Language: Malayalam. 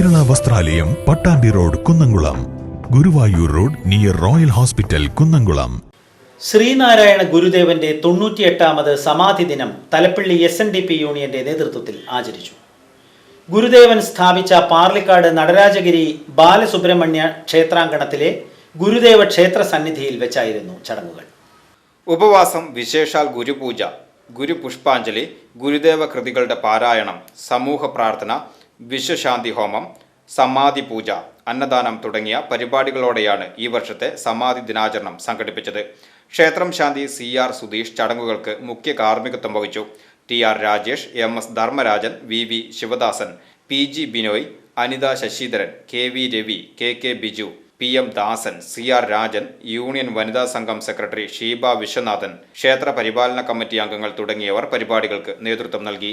വസ്ത്രാലയം Pattambi road Kunnamkulam. Guruvayur road near royal hospital Kunnamkulam. Sreenarayana ഗുരുദേവന്റെ തൊണ്ണൂറ്റിയെട്ടാമത് സമാധി ദിനം Thalappally S N D P യൂണിയന്റെ നേതൃത്വത്തിൽ ആചരിച്ചു. ഗുരുദേവൻ സ്ഥാപിച്ച പാർലിക്കാട് നടരാജഗിരി ബാലസുബ്രഹ്മണ്യ ക്ഷേത്രാങ്കണത്തിലെ ഗുരുദേവ ക്ഷേത്ര സന്നിധിയിൽ വെച്ചായിരുന്നു ചടങ്ങുകൾ. ഉപവാസം വിശേഷാൽ ഗുരുപൂജ ഗുരുപുഷ്പാഞ്ജലി ഗുരുദേവ കൃതികളുടെ പാരായണം സമൂഹ പ്രാർത്ഥന വിശ്വശാന്തി ഹോമം സമാധി പൂജ അന്നദാനം തുടങ്ങിയ പരിപാടികളോടെയാണ് ഈ വർഷത്തെ സമാധി ദിനാചരണം സംഘടിപ്പിച്ചത്. ക്ഷേത്രം ശാന്തി സി ആർ സുധീഷ് ചടങ്ങുകൾക്ക് മുഖ്യ കാർമ്മികത്വം വഹിച്ചു. T R Rajesh M S Dharmarajan V V Sivadasan P G Binoy Anitha Sasidharan K V Ravi K K Biju P M Dasan C R Rajan union വനിതാ സംഘം സെക്രട്ടറി ഷീബ വിശ്വനാഥൻ ക്ഷേത്ര പരിപാലന കമ്മിറ്റി അംഗങ്ങൾ തുടങ്ങിയവർ പരിപാടികൾക്ക് നേതൃത്വം നൽകി.